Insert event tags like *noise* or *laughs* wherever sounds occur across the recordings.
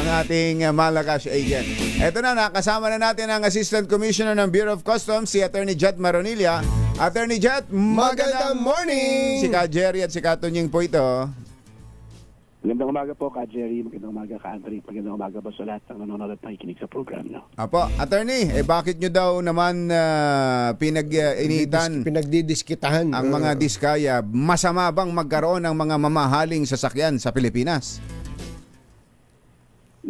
ang ating uh, Malacash agent. Ito na, nakasama na natin ang Assistant Commissioner ng Bureau of Customs, si Attorney Jet Maronilla. Attorney Jet, Magandang morning! Si Ka Jerry at si Ka Tunying po ito. Magandang umaga po ka Jerry, magandang umaga ka Andre, magandang umaga po sa lahat ng nanonood at nakikinig sa program nyo. Apo, Attorney, eh bakit nyo daw naman uh, pinag-initan Pinagdidiskitahan. ang mga diskaya? Masama bang magkaroon ng mga mamahaling sasakyan sa Pilipinas?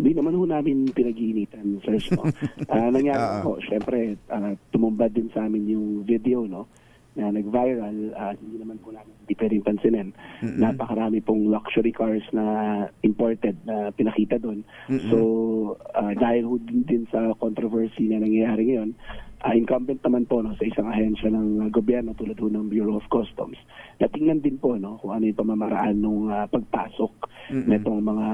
Hindi naman ho namin pinag-iinitan, sir. No? *laughs* Ah, nangyari po, syempre, ah, tumumbad din sa amin yung video, no? na nag-viral, ah, hindi naman po namin hindi pwedeng pansinin. Napakarami pong luxury cars na imported na pinakita doon. So, ah, dahil ho din, din sa controversy na nangyayari ngayon, ah, incumbent naman po no, sa isang ahensya ng ah, gobyerno tulad ho ng Bureau of Customs, na tingnan din po no, kung ano yung pamamaraan ng pagpasok nitong mga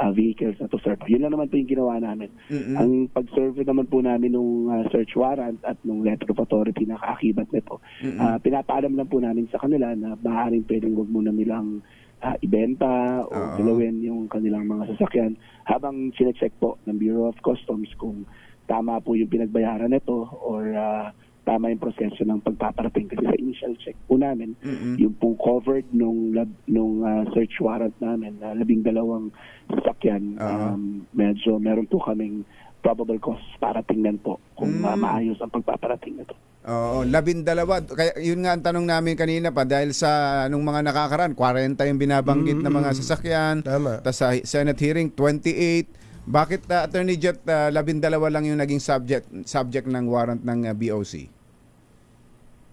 ah, vehicles na to, sir. Yun lang naman po yung ginawa namin. Ang pag-serve naman po namin nung ah, search warrant at nung letter of authority na kaakibat nito, ah, pinapaalam lang po namin sa kanila na maaaring pwedeng wag muna nilang ah, ibenta o Oo. galawin yung kanilang mga sasakyan habang sinecheck po ng Bureau of Customs kung tama po yung pinagbayaran nito or ah, tama yung proseso ng pagpaparating kasi sa initial check po namin yung pong covered nung lab, nung ah, search warrant namin na labing dalawang sasakyan Oo. um, medyo meron po kaming probable cause para tingnan po kung ah, maayos ang pagpaparating nito. Oo, labindalawa. Kaya yun nga ang tanong namin kanina pa dahil sa nung mga nakakaraan, 40 yung binabanggit na mga sasakyan. Tama. Tapos sa Senate hearing, 28. Bakit uh, Attorney Jet, uh, labindalawa lang yung naging subject subject ng warrant ng uh, BOC?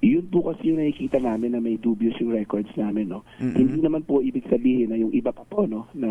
Yun po kasi yung nakikita namin na may dubious yung records namin, no? Hindi naman po ibig sabihin na yung iba pa po, no, na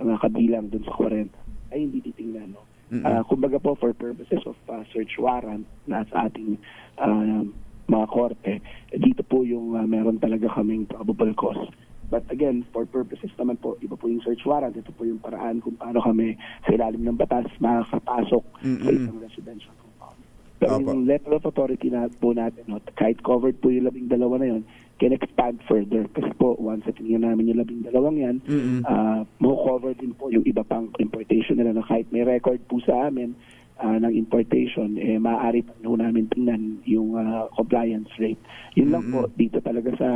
nakabilang dun sa 40 ay hindi titingnan, no? Ah, kumbaga po, for purposes of ah, search warrant na sa ating ah, mga korte, dito po yung ah, meron talaga kaming probable cause. But again, for purposes naman po, iba po yung search warrant. Ito po yung paraan kung paano kami sa ilalim ng batas makakapasok sa isang residential compound. Pero Opo. yung letter of authority na po natin, no, kahit covered po yung labing dalawa na yun, can expand further. Kasi po, once na tingnan namin yung labing dalawang yan, ah mo-cover din po yung iba pang importation nila na kahit may record po sa amin ah, ng importation, eh, maaari pa po namin tingnan yung ah, compliance rate. Yun lang po, dito talaga sa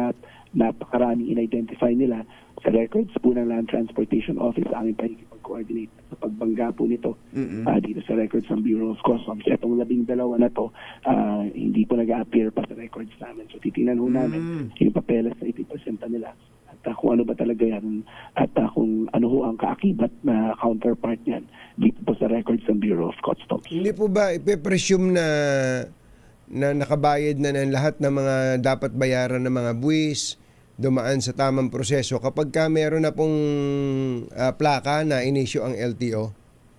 napakaraming in-identify nila sa records po ng Land Transportation Office sa aming pakikipag-coordinate sa pagbangga po nito ah, dito sa records ng Bureau of Customs. Itong labing dalawa na to, ah, hindi po nag-appear pa sa records namin. So titingnan ho namin yung papeles na ipipresenta nila at ah, kung ano ba talaga yan at ah, kung ano ho ang kaakibat na counterpart niyan dito po sa records ng Bureau of Customs. Hindi po ba ipe-presume na na nakabayad na ng lahat ng mga dapat bayaran ng mga buwis, dumaan sa tamang proseso kapag ka meron na pong ah, plaka na inisyo ang LTO?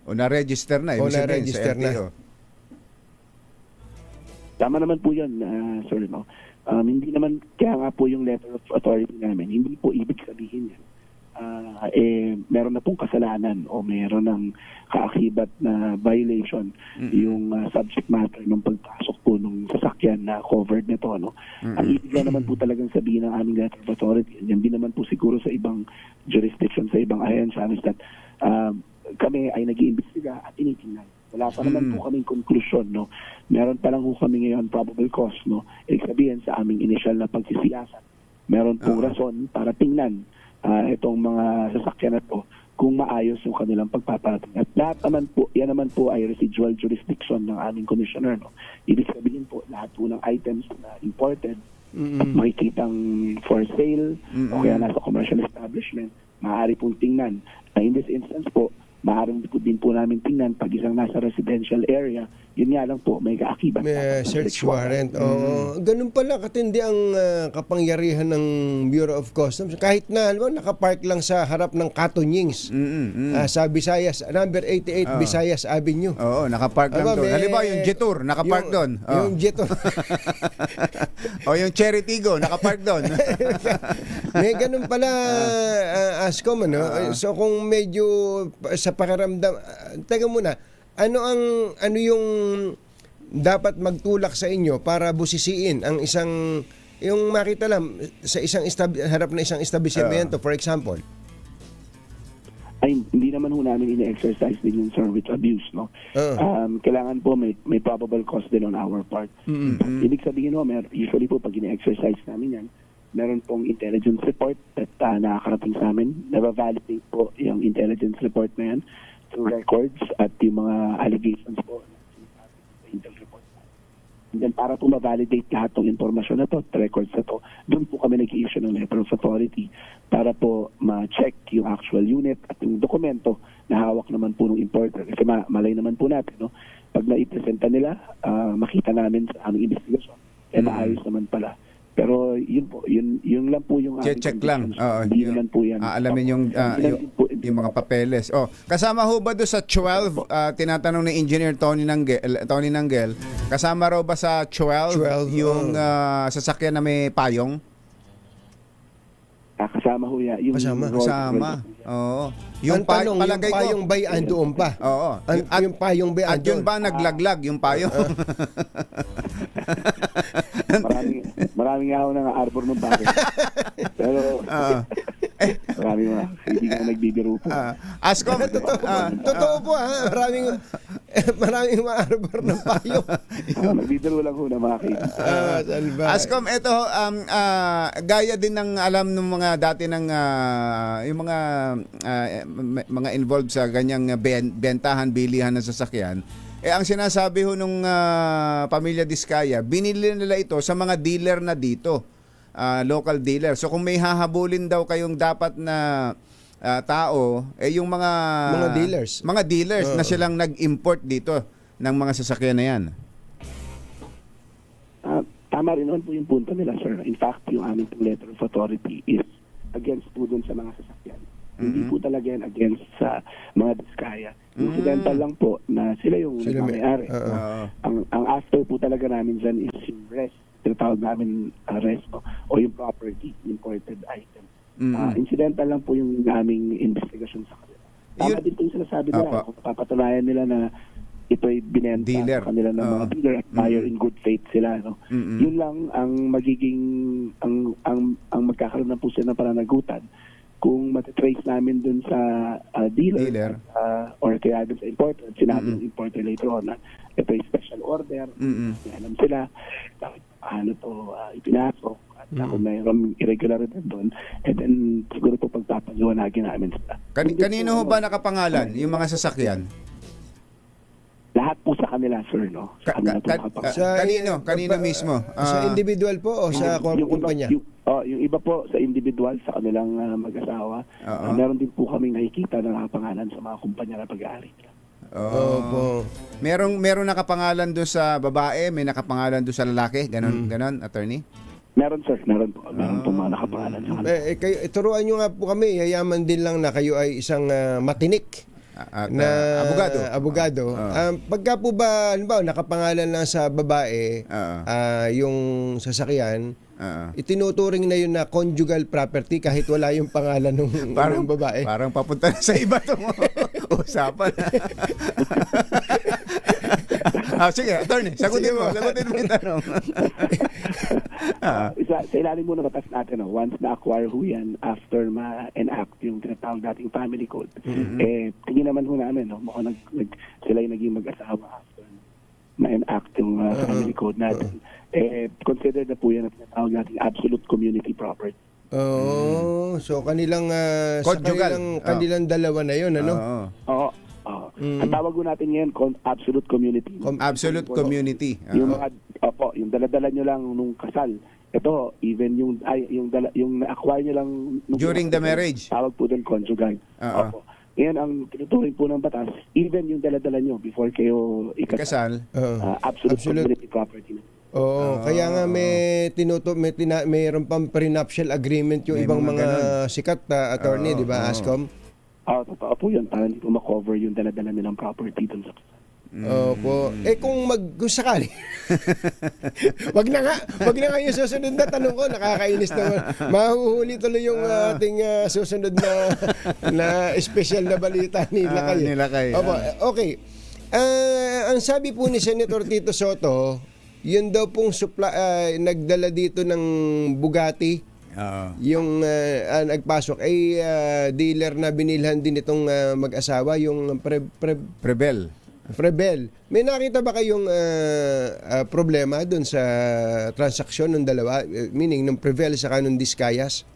O na-register na, O na-register sa na. LTO. Tama naman po yan, ah, sir. No? Um, hindi naman, kaya nga po yung letter of authority namin, hindi po ibig sabihin yan. Ah, eh, meron na pong kasalanan o meron ng kaakibat na violation yung ah, subject matter ng pagpasok po ng sasakyan na covered nito. No? Ang ibig naman po talagang sabihin ng aming letter of authority, yan din naman po siguro sa ibang jurisdiction, sa ibang ahensya, is that um, kami ay nag-iimbestiga at tinitingnan. Wala pa naman po kaming conclusion, no? Meron pa lang po kami ngayon probable cause, no? Ibig sabihin sa aming initial na pagsisiyasat. Meron pong rason para tingnan ah, itong mga sasakyan na to kung maayos yung kanilang pagpaparating. At lahat naman po, yan naman po ay residual jurisdiction ng aming commissioner, no? Ibig sabihin po, lahat po ng items na imported at makikitang for sale o kaya nasa commercial establishment, maaari pong tingnan. Na in this instance po, maaari po din po namin tingnan pag isang nasa residential area, yun nga lang po, may kaakibat. May search warrant. Oo. Ganun pala katindi ang ah, kapangyarihan ng Bureau of Customs. Kahit na, alam mo, nakapark lang sa harap ng Katonyings. Mm-mm. Ah, sa Visayas, number 88 Oo. Visayas Avenue. Oo, nakapark lang doon. Halimbawa, yung Jetour, nakapark doon. Oo. Yung Jetour. *laughs* o yung Cherry Tigo, nakapark doon. *laughs* May ganun pala, uh, Ascom, ano? so kung medyo sa pakiramdam, ah, teka muna, ano ang, ano yung dapat magtulak sa inyo para busisiin ang isang, yung makita lang, sa isang estab- harap na isang establishmento, for example? ay hindi naman ho namin ine-exercise din yung sir with abuse no Oo. um, kailangan po may may probable cause din on our part ibig sabihin ho mer usually po pag ine-exercise namin yan meron pong intelligence report at uh, nakakarating sa amin na-validate po yung intelligence report na yan through records at yung mga allegations po sa intel report And then para po ma-validate lahat ng impormasyon na to, records na to, doon po kami nag-issue ng letter of authority para po ma-check yung actual unit at yung dokumento na hawak naman po ng importer. Kasi ma- malay naman po natin, no? pag naipresenta nila, ah, makita namin sa aming investigation, eh maayos naman pala. Pero yun po, yun, yun lang po yung aming Check lang. Oo, Hindi yung- naman po yan. Aalamin yung, Hindi yung, yung mga papeles. Oh, kasama ho ba do sa 12 ah, tinatanong ni Engineer Tony Nanggel, Tony Nanggel, kasama raw ba sa 12, 12, yung ah, sasakyan na may payong? Ah, kasama ho yan. Yung Kasama. Rolls Kasama. Oo. Yung pa- tanong, yung palagay ko- payong bay andoon pa. Oo. An- At, yung payong bay at yun ba naglaglag yung payong? *laughs* maraming maraming nga ako ng arbor ng bakit. *laughs* Pero Ah. *laughs* maraming mga hindi ka nagbibiro po. Ah, Ascom, ah, Totoo po ha, maraming *laughs* maraming maarbor ng payong. Ah, nagbibiro lang ho na mga. Ah, salba. Ascom, ito um, ah, gaya din ng alam ng mga dati ng ah, yung mga ah, m- mga involved sa ganyang ben- bentahan, bilihan ng sasakyan. Eh ang sinasabi ho nung ah, pamilya Diskaya, binili nila ito sa mga dealer na dito. ah, local dealer. So kung may hahabulin daw kayong dapat na ah, tao, eh yung mga Mga dealers. mga dealers na Oo. silang nag-import dito ng mga sasakyan na yan. Ah, tama rin naman po yung punto nila, sir. In fact, yung aming letter of authority is against po dun sa mga sasakyan. Hindi Mhm. po talaga yan against sa mga diskaya. Incidental lang po na sila yung Sila may- nagmamayari. Oo. Oo. ang ang after po talaga namin dyan is yung rest. Tinatawag namin uh, rest o, o yung property, imported item. Mhm. Ah, incidental lang po yung aming investigation sa kanila. Tama Yun- din po yung sinasabi nila. Apa. Kung papatunayan nila na ito'y binenta Dealer. sa kanila ng mga dealer at buyer Mhm. in good faith sila. No? Mhm. Yun lang ang magiging, ang, ang, ang magkakaroon ng puso ng pananagutan kung matitrace namin dun sa ah, dealer, Dealer. ah, or kaya dun sa importer, sinabi Mhm. ng importer later on na ito ay special order, Mhm. may alam sila bakit paano to ah, ipinasok at Mm. kung mayroong irregularity doon, and then siguro po pagpapaliwanagin namin sila. Kan- kanino ho po, ba nakapangalan yung mga sasakyan? Lahat po sa kanila, sir, no? Ka- Sa kanila ka- nakapangalan. ka- kanino? Kanino mismo? sa Ah, individual po o sa Yung- yung? Yung, oh, yung iba po sa individual, sa kanilang ah, mag-asawa. Oo. Ah, meron din po kaming nakikita na nakapangalan sa mga kumpanya na pag-aari. oo. Opo. Merong merong nakapangalan doon sa babae, may nakapangalan doon sa lalaki, ganon, ganon, attorney? Meron, sir. Meron po. Meron po Ah. mga nakapangalan sa kanila. Eh, eh, kayo, ituruan nyo nga po kami, yayaman din lang na kayo ay isang ah, matinik At na ah, abogado. abogado. Um, pagka po ba, halimbawa, nakapangalan lang sa babae, Oo. ah, yung sasakyan, Oo. itinuturing na yun na conjugal property kahit wala yung pangalan ng, Parang ng babae. Parang papunta na sa iba tong *laughs* usapan. *laughs* ah, sige, attorney, sagutin Sige mo, sagutin mo yung tanong. *laughs* ah, Isa, sa ilalim muna batas natin, no, once na-acquire ho yan, after ma-enact yung tinatawag dating family code, Mm-hmm. eh, tingin naman ho namin, no, mukhang nag, nag, sila yung naging mag-asawa after ma-enact yung uh, family code natin. Eh, consider na po yan ang tinatawag dating absolute community property. Oo, so kanilang ah, sa Conjugal. kanilang, Oo. kanilang dalawa na yun, ano? oo. Oo. oo. Mm. Ang tawag ho natin ngayon, con- absolute community. Com- Absolute Oo. community. Yung Oo. mga opo, yung dala-dala nyo lang nung kasal. Ito, even yung ay yung dala, yung na-acquire nyo lang nung During the marriage. Tawag po doon conjugal. Oo. Opo. Ngayon ang tinuturing po ng batas, even yung dala-dala nyo before kayo ikasal, Kasal. Oo. ah, absolute, Absolute. community property. na. Oo, Ah. kaya nga may tinuto may tina, mayroon pang prenuptial agreement yung May ibang mga mga, sikat na attorney, Oo, di ba, oo. Ascom? Ah, totoo po yun. Para hindi po ma-cover yung dala-dala nilang property doon sa kasal. Opo. Eh kung mag kung sakali. *laughs* wag na nga, wag na nga yung susunod na tanong ko, nakakainis naman. Mahuhuli tuloy yung uh, ating uh, susunod na na special na balita ni Ah, Lakay, Opo, ah. okay. Ah, ang sabi po ni Senator Tito Soto, yun daw pong supply, ah, nagdala dito ng Bugatti Oo. yung ah, ah, nagpasok ay ah, dealer na binilhan din itong ah, mag-asawa yung pre, pre, Prevel. Prebel. May nakita ba kayong ah, ah, problema doon sa transaksyon ng dalawa? Eh, Meaning, ng Prevel sa kanong Discayas?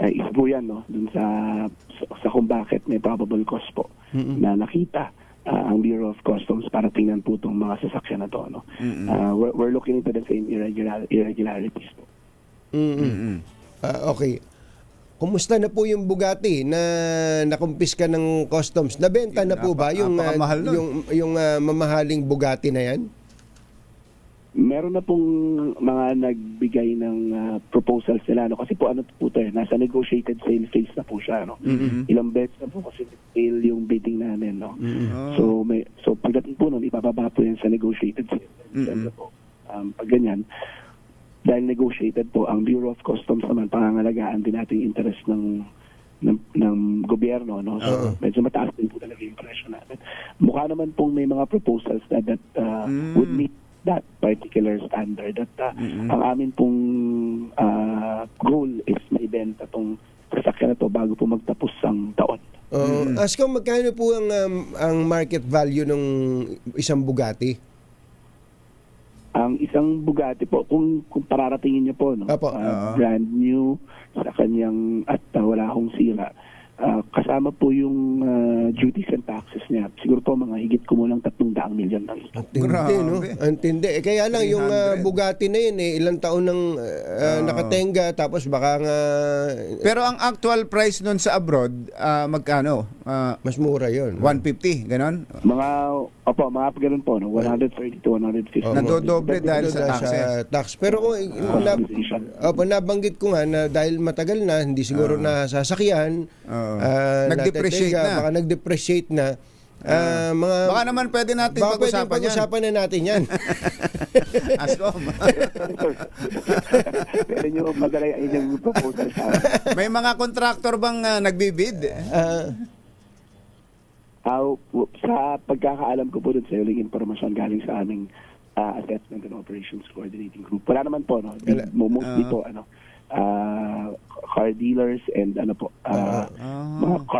uh, isa po yan no dun sa sa kung bakit may probable cause po na nakita uh, ang Bureau of Customs para tingnan po itong mga sasakyan na to no Uh, we're, we're looking into the same irregular, irregularities po mm Ah, okay. Kumusta na po yung Bugatti na nakumpiska ng customs? Nabenta na po ba yung nun. yung yung ah, mamahaling Bugatti na yan? Meron na pong mga nagbigay ng uh, proposals nila no? Kasi po ano po tayo nasa negotiated sale phase na po siya no? Ilang beses na po kasi fail yung bidding namin no? So may so pagdating po nun ibababa po yan sa negotiated sale Siyempre po um, pag ganyan dahil negotiated po ang Bureau of Customs naman pangangalagaan din natin yung interest ng ng, ng gobyerno no? So medyo mataas din po talaga yung presyo natin. Mukha naman pong may mga proposals na that uh, would meet that particular standard. At uh, ang amin pong uh, goal is maibenta tong sasakyan na to bago po magtapos ang taon. Uh, Asko, magkano po ang um, ang market value ng isang Bugatti? ang isang Bugatti po kung kung pararatingin niyo po no? Apo. uh, brand new sa kanyang at uh, wala akong sira. Uh, kasama po yung uh, duties and taxes niya siguro po mga higit kumulang 300 milyon lang Ang tindi, Grabe. no? Ang tindi. Eh, kaya lang yung ah, 300. Bugatti na yun, eh, ilang taon nang ah, nakatenga, tapos baka nga Pero ang actual price nun sa abroad, ah, magkano? Ah, mas mura yun. 150, ganon? mga opo mga ganun po no 130 to 150 Nadodoble dahil sa taxes. tax. Pero kung na, opo, nabanggit ko nga na dahil matagal na, hindi siguro na sasakyan, Oo. ah, Nag-depreciate na. Baka nag-depreciate na. Ah, mga, Baka naman pwede natin baka pwede pag-usapan yan. pag-usapan na natin yan. *laughs* Ascom. *laughs* Pwede nyo magalay ang inyong proposal sa akin. May mga contractor bang ah, nagbibid? Ah, Ah, w- sa pagkakaalam ko po dun sa huling impormasyon galing sa aming ah, assessment and operations coordinating group. Wala naman po, no? Wala. Mo- Mostly po, ano, ah, car dealers and ano po, ah, mga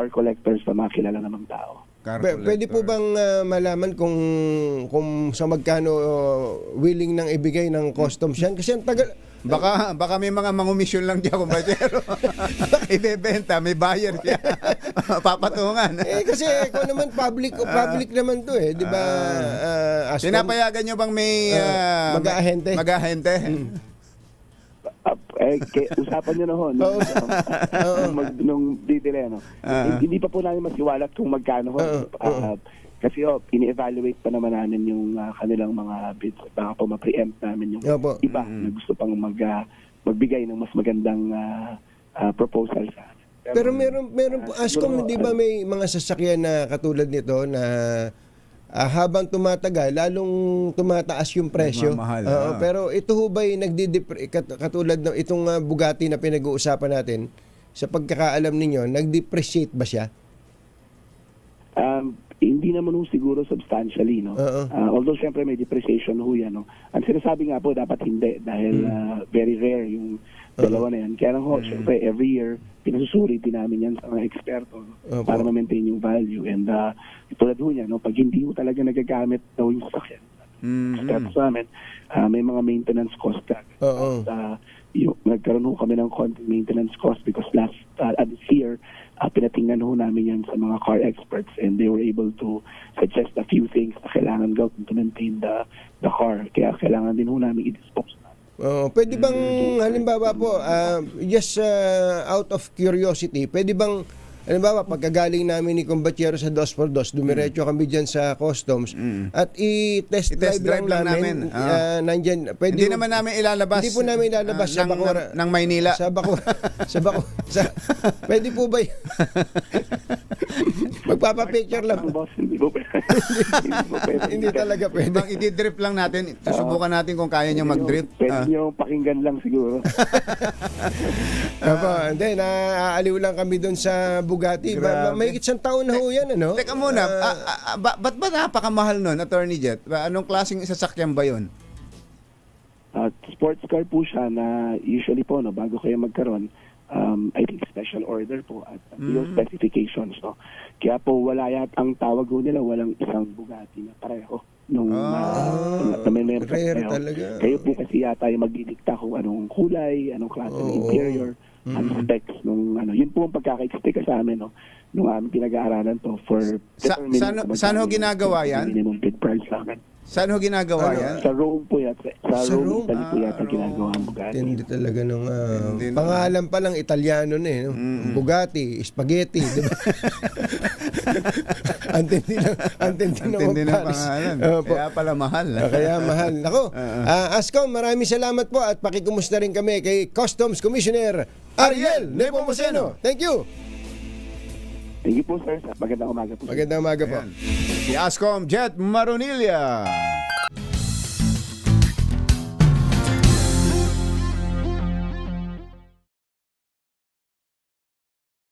car collectors na mga kilala namang tao. Car P- pwede po bang ah, malaman kung kung sa magkano ah, willing nang ibigay ng customs yan? Kasi ang tagal... Baka, baka may mga mangumisyon lang diyan, kumbachero. *laughs* Ibebenta, may buyer siya. *laughs* Papatungan. Eh kasi kung naman public public naman to eh, 'di ba? ah, Ascom? Pinapayagan nyo bang may... ah, Ah, mag-aahente? Mag-aahente? Eh, kay, usapan nyo na ho. Nung, nung, mag, nung detail, ano. Ah. Hindi pa po namin masiwalat kung magkano ho. Oo, Ah, kasi oh, ini-evaluate pa naman namin yung ah, kanilang mga bids. Baka po ma-preempt namin yung Opo. iba na gusto pang mag, ah, magbigay ng mas magandang ah, ah, proposal sa amin. Pero meron meron po Ah, Ascom, 'di ba may mga sasakyan na katulad nito na ah, habang tumatagal lalong tumataas yung presyo. Nagmamahal, Oo, ah. pero ito ho ba nagdi-depre kat- katulad ng itong ah, Bugatti na pinag-uusapan natin sa pagkakaalam ninyo, nag-depreciate ba siya? Um, hindi naman ho siguro substantially, no? Ah, although syempre may depreciation ho yan, no? Ang sinasabi nga po, dapat hindi dahil Hmm. ah, very rare yung dalawa na yan. Kaya lang ho, syempre every year, pinasusulit din namin yan sa mga eksperto no? Opo. para ma-maintain yung value. And uh, tulad ho niya, no? pag hindi ho talaga nagagamit daw yung sasakyan, Mhm. sa amin, ah, may mga maintenance cost ka. Oo. At, ah, yung, nagkaroon ho kami ng konting maintenance cost because last uh, uh, this year, uh, pinatingnan ho namin yan sa mga car experts and they were able to suggest a few things na kailangan gawin to maintain the the car. Kaya kailangan din ho namin i-dispose. Oo, pwede bang halimbawa po ah, just ah, out of curiosity, pwede bang halimbawa pagkagaling namin ni Combatiero sa 2x2, dumiretso kami diyan sa customs at i-test I-test drive, drive lang, lang namin. namin. Ah. ah, nandyan, pwede Hindi naman namin ilalabas. Hindi po namin ilalabas ah, sa ng, Bacora. ng Maynila. Sa Bako, *laughs* sa Bako, sa, pwede po ba *laughs* Magpapapicture lang. Ang boss, hindi po pwede. *laughs* hindi talaga pwede. Ibang i-drip lang natin. Susubukan natin kung kaya niya mag-drip. Pwede Ah. nyo pakinggan lang siguro. Opo, hindi, naaaliw lang kami doon sa Bugatti. Ba, Grabe. may isang taon na ho yan, ano? Teka muna, ah, ah, ah, ba, ba't ba napakamahal nun, Attorney Jet? Ba, Anong klaseng sasakyan ba yun? At sports car po siya na usually po, no, bago kayo magkaroon, um, I think special order po at yung specifications. No? Kaya po wala yat ang tawag ko nila, walang isang Bugatti na pareho. Nung, Ah, uh, na may meron rare pareho. talaga. Kayo po kasi yata yung magdidikta kung anong kulay, anong klase ng Oo. Interior, ang specs nung ano. Yun po ang pagkakaexte sa amin, no? Nung aming pinag-aaralan to for Sa- saan- saan ho ginagawa yan? Minimum bid price sa amin. Saan ho ginagawa Ano? yan? Sa Rome po yata. Sa, Sa Rome, Rome? Italy po Ah, yata Rome. ginagawa ang Bugatti. Hindi talaga nung ah, Hindi na. pangalan pa lang Italiano na eh. No? Bugatti, spaghetti, di ba? *laughs* antindi ng antindi ng Antindi ng pangalan. Opo. Kaya pala mahal. Ah, kaya mahal. Nako, *laughs* ah, Ascom, maraming salamat po at pakikumusta rin kami kay Customs Commissioner Ariel Nepomuceno. Thank you. Thank you po, sir. Magandang umaga po. Magandang umaga po. Ayan. Si Ascom Jet Maronilla.